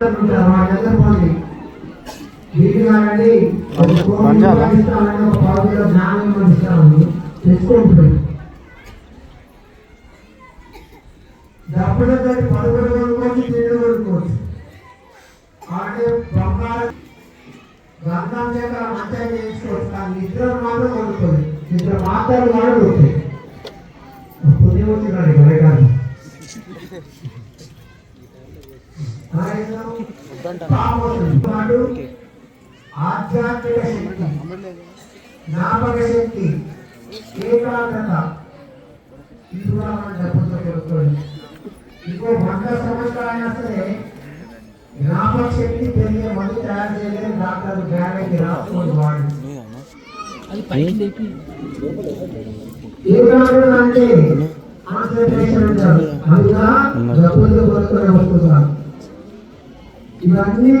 వాళ్ళందరూ వీటి కాదండి తెచ్చుకుంటుంది డబ్బులు తోటి పడుకులు కొనుక్కోవచ్చు తిండి కొనుక్కోవచ్చు అంటే బంగారం గంధం చేత మంచిగా చేయించుకోవచ్చు కానీ నిద్ర మాత్రం కొనుక్కోదు నిద్ర మాత్రం వాడు కొడుతుంది పుణ్యం వచ్చినాడు బయట ఆధ్యాత్మిక శక్తి జ్ఞాపక శక్తి ఏకాగ్రత ఇది కూడా మనం డబ్బులతో కొనుక్కోండి ఇంకో వంద సంవత్సరాలైనా సరే జ్ఞాపక శక్తి పెరిగే మందు తయారు చేయలేదు డాక్టర్ గ్యారెంటీ రాసుకోండి వాడు ఏకాగ్రత అంటే కాన్సన్ట్రేషన్ అంటారు అందుగా డబ్బులతో కొనుక్కొని వస్తున్నారు ఇవన్నీ